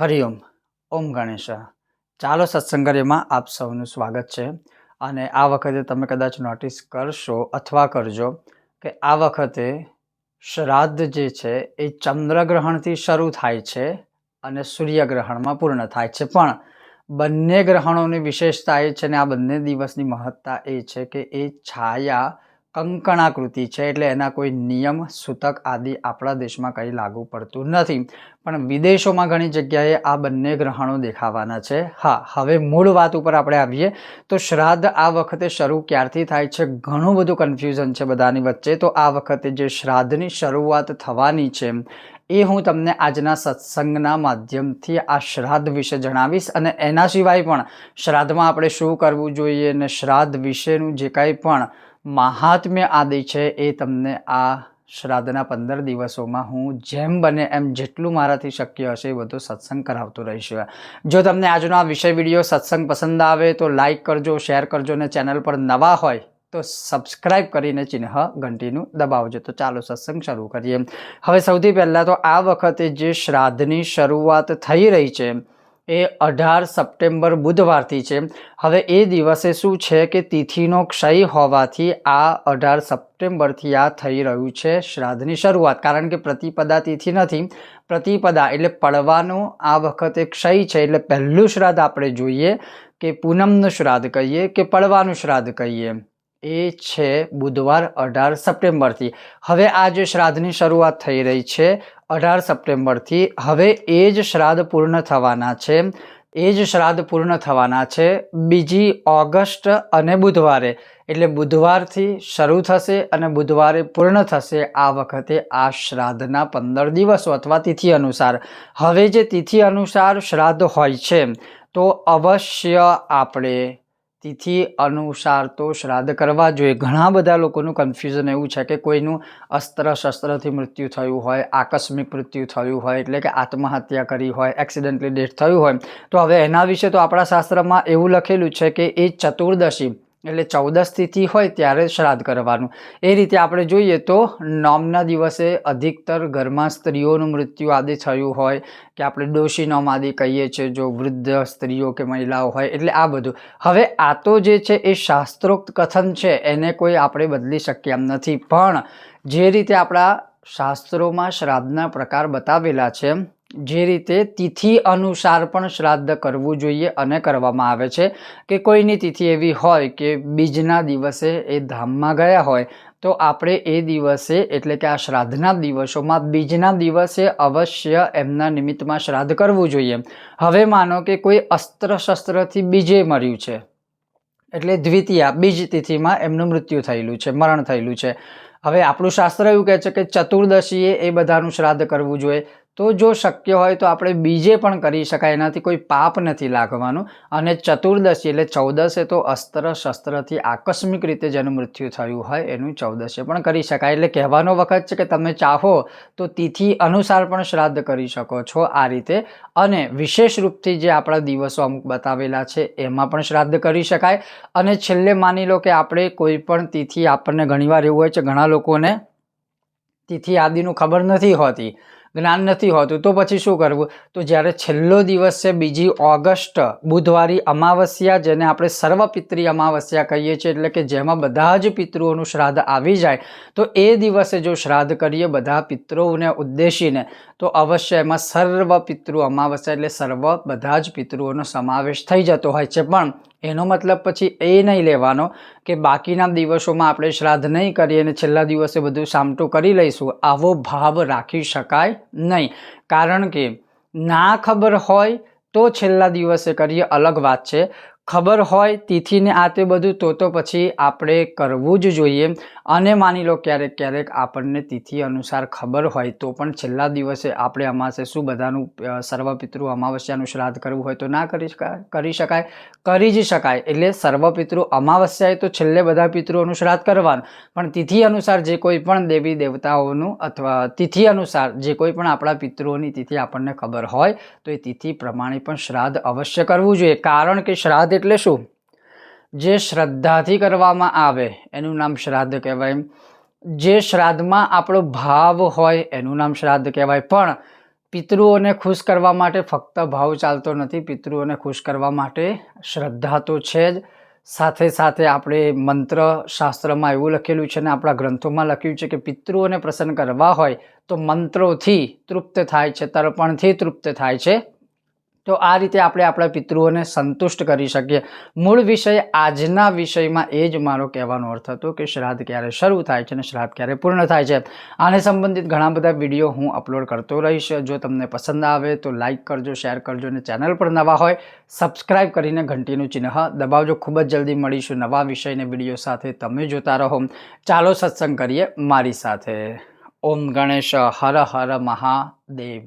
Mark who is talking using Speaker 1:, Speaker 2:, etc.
Speaker 1: હરિઓમ ઓમ. ગણેશ. ચાલો સત્સંગર્યમાં આપ સૌનું સ્વાગત છે. અને આ વખતે તમે કદાચ નોટિસ કરશો અથવા કરજો કે આ વખતે શ્રાદ્ધ જે છે એ ચંદ્રગ્રહણથી શરૂ થાય છે અને સૂર્યગ્રહણમાં પૂર્ણ થાય છે. પણ બંને ગ્રહણોની વિશેષતા એ છે ને આ બંને દિવસની મહત્તા એ છે કે એ છાયા કંકણાકૃતિ છે એટલે એના કોઈ નિયમ, સૂતક આદિ આપણા દેશમાં કંઈ લાગુ પડતું નથી. પણ વિદેશોમાં ઘણી જગ્યાએ આ બંને ગ્રહણો દેખાવાના છે. હા, હવે મૂળ વાત ઉપર આપણે આવીએ તો શ્રાદ્ધ આ વખતે શરૂ ક્યારથી થાય છે? ઘણું બધું કન્ફ્યુઝન છે બધાની વચ્ચે. તો આ વખતે જે શ્રાદ્ધની શરૂઆત થવાની છે, એ હું તમને આજના સત્સંગના માધ્યમથી આ શ્રાદ્ધ વિશે જણાવીશ. અને એના સિવાય પણ શ્રાદ્ધમાં આપણે શું કરવું જોઈએ અને શ્રાદ્ધ વિશેનું જે કાંઈ પણ મહાત્મ્ય આદિ છે એ તમને આ શ્રાદ્ધના પંદર દિવસોમાં હું જેમ બને એમ જેટલું મારાથી શક્ય હશે એ બધું સત્સંગ કરાવતો રહીશ. જો તમને આજનો આ વિષય વીડિયો સત્સંગ પસંદ આવે તો લાઇક કરજો શેર કરજો અને ચેનલ પર નવા હોય તો સબસ્ક્રાઇબ કરીને ચિહ્ન ઘંટીનું દબાવજો. તો ચાલો સત્સંગ શરૂ કરીએ. હવે સૌથી પહેલાં તો આ વખતે જે શ્રાદ્ધની શરૂઆત થઈ રહી છે એ અઢાર સપ્ટેમ્બર બુધવારથી છે. હવે એ દિવસે શું છે કે તિથિનો ક્ષય હોવાથી આ અઢાર સપ્ટેમ્બરથી આ થઈ રહ્યું છે શ્રાદ્ધની શરૂઆત. કારણ કે પ્રતિપદા તિથિ નથી. પ્રતિપદા એટલે પડવાનો આ વખતે ક્ષય છે. એટલે પહેલું શ્રાદ્ધ આપણે જોઈએ કે પૂનમનું શ્રાદ્ધ કહીએ કે પડવાનું શ્રાદ્ધ કહીએ. એ છે બુધવાર અઢાર સપ્ટેમ્બરથી. હવે આ જે શ્રાદ્ધની શરૂઆત થઈ રહી છે, અઢાર સપ્ટેમ્બરથી, હવે એ જ શ્રાદ્ધ પૂર્ણ થવાના છે. એ જ શ્રાદ્ધ પૂર્ણ થવાના છે બીજી ઓગસ્ટ અને બુધવારે. એટલે બુધવારથી શરૂ થશે અને બુધવારે પૂર્ણ થશે આ વખતે આ શ્રાદ્ધના પંદર દિવસો અથવા તિથિ અનુસાર. હવે જે તિથિ અનુસાર શ્રાદ્ધ હોય છે, તો અવશ્ય આપણે તિથિ અનુસાર તો શ્રાદ્ધ કરવા જોઈએ. ઘણા બધા લોકોનું કન્ફ્યુઝન એવું છે કે કોઈનું અસ્ત્ર શસ્ત્રથી મૃત્યુ થયું હોય, આકસ્મિક મૃત્યુ થયું હોય, એટલે કે આત્મહત્યા કરી હોય એક્સિડન્ટલી ડેથ થયું હોય. તો હવે એના વિશે તો આપણા શાસ્ત્રમાં એવું લખેલું છે કે એ ચતુર્દશી એટલે ચૌદસ તિથિ હોય ત્યારે શ્રાદ્ધ કરવાનું. એ રીતે આપણે જોઈએ તો નોમના દિવસે અધિકતર ઘરમાં સ્ત્રીઓનું મૃત્યુ આદિ થયું હોય કે આપણે ડોશી નોમ આદિ કહીએ છીએ, જો વૃદ્ધ સ્ત્રીઓ કે મહિલાઓ હોય, એટલે આ બધું. હવે આ તો જે છે એ શાસ્ત્રોક્ત કથન છે, એને કોઈ આપણે બદલી શકીએ એમ નથી. પણ જે રીતે આપણા શાસ્ત્રોમાં શ્રાદ્ધના પ્રકાર બતાવેલા છે જે રીતે તિથિ અનુસાર પણ શ્રાદ્ધ કરવું જોઈએ અને કરવામાં આવે છે કે કોઈની તિથિ એવી હોય કે બીજના દિવસે એ ધામમાં ગયા હોય, તો આપણે એ દિવસે એટલે કે આ શ્રાદ્ધના દિવસોમાં બીજના દિવસે અવશ્ય એમના નિમિત્તમાં શ્રાદ્ધ કરવું જોઈએ. હવે માનો કે કોઈ અસ્ત્ર શસ્ત્રથી બીજે મર્યું છે, એટલે દ્વિતીયા, બીજ તિથિમાં એમનું મૃત્યુ થયેલું છે, મરણ થયેલું છે. હવે આપણું શાસ્ત્ર એવું કહે છે કે ચતુર્દશીએ એ બધાનું શ્રાદ્ધ કરવું જોઈએ. તો જો શક્ય હોય તો આપણે બીજે પણ કરી શકાય. એનાથી કોઈ પાપ નથી લાગવાનું. અને ચતુર્દશી એટલે ચૌદસે તો અસ્ત્ર શસ્ત્રથી આકસ્મિક રીતે જેનું મૃત્યુ થયું હોય એનું ચૌદશે પણ કરી શકાય. એટલે કહેવાનો વખત છે કે તમે ચાહો તો તિથિ અનુસાર પણ શ્રાદ્ધ કરી શકો છો આ રીતે. અને વિશેષ રૂપથી જે આપણા દિવસો અમુક બતાવેલા છે એમાં પણ શ્રાદ્ધ કરી શકાય. અને છેલ્લે માની લો કે આપણે કોઈ પણ તિથિ આપણને ઘણીવાર એવું હોય છે, ઘણા લોકોને તિથિ આદિનું ખબર નથી હોતી. જ્ઞાન નથી હોતું, તો પછી શું કરવું? તો જ્યારે છેલ્લો દિવસ છે, બીજી ઓગસ્ટ, બુધવારી અમાવસ્યા, જેને આપણે સર્વપિત્રી અમાવસ્યા કહીએ છીએ, એટલે કે જેમાં બધા જ પિતૃઓનું શ્રાદ્ધ આવી જાય, તો એ દિવસે જો શ્રાદ્ધ કરીએ બધા પિતૃઓને ઉદ્દેશીને, તો અવશ્ય એમાં સર્વ પિતૃ અમાવસ્યા એટલે સર્વ બધા જ પિતૃઓનો સમાવેશ થઈ જતો હોય છે. પણ એનો મતલબ પછી એ નહીં લેવાનો કે બાકીના દિવસોમાં આપણે શ્રાદ્ધ નહીં કરીએ અને છેલ્લા દિવસે બધું સામટું કરી લઈશું, આવો ભાવ રાખી શકાય નહીં. કારણ કે ના ખબર હોય તો છેલ્લા દિવસે કરીએ, અલગ વાત છે. ખબર હોય તિથિને આ તે બધું, તો તો પછી આપણે કરવું જ જોઈએ. અને માની લો ક્યારેક ક્યારેક આપણને તિથિ અનુસાર ખબર હોય, તો પણ છેલ્લા દિવસે આપણે અમાસે શું બધાનું સર્વપિતૃ અમાવસ્યાનું શ્રાદ્ધ કરવું હોય તો ના કરી કરી શકાય? કરી જ શકાય. એટલે સર્વપિતૃ અમાવસ્યાએ તો છેલ્લે બધા પિતૃઓનું શ્રાદ્ધ કરવાનું. પણ તિથિ અનુસાર જે કોઈ પણ દેવી દેવતાઓનું અથવા તિથિ અનુસાર જે કોઈ પણ આપણા પિતૃઓની તિથિ આપણને ખબર હોય, તો એ તિથિ પ્રમાણે પણ શ્રાદ્ધ અવશ્ય કરવું જોઈએ. કારણ કે શ્રાદ્ધ એટલે શું? જે શ્રદ્ધાથી કરવામાં આવે, એનું નામ શ્રાદ્ધ કહેવાય. જે શ્રાદ્ધમાં આપણો ભાવ હોય, એનું નામ શ્રાદ્ધ કહેવાય. પણ પિતૃઓને ખુશ કરવા માટે ફક્ત ભાવ ચાલતો નથી, પિતૃઓને ખુશ કરવા માટે શ્રદ્ધા તો છે જ. સાથે સાથે આપણે મંત્ર શાસ્ત્રમાં એવું લખેલું છે ને આપણા ગ્રંથોમાં લખ્યું છે કે પિતૃઓને પ્રસન્ન કરવા હોય, તો મંત્રોથી તૃપ્ત થાય છે, તર્પણથી તૃપ્ત થાય છે. તો આ રીતે આપણે આપણા પિતૃઓને સંતુષ્ટ કરી શકીએ. મૂળ વિષય આજના વિષયમાં એ જ મારો કહેવાનો અર્થ હતો કે શ્રાદ્ધ ક્યારે શરૂ થાય છે અને શ્રાદ્ધ ક્યારે પૂર્ણ થાય છે. આને સંબંધિત ઘણા બધા વીડિયો હું અપલોડ કરતો રહીશ. જો તમને પસંદ આવે તો લાઇક કરજો, શેર કરજો અને ચેનલ પર નવા હોય, સબસ્ક્રાઇબ કરીને ઘંટીનું ચિહ્ન દબાવજો. ખૂબ જ જલ્દી મળીશું નવા વિષયને વીડિયો સાથે. તમે જોતા રહો. ચાલો સત્સંગ કરીએ મારી સાથે. ઓમ ગણેશ હર હર મહાદેવ.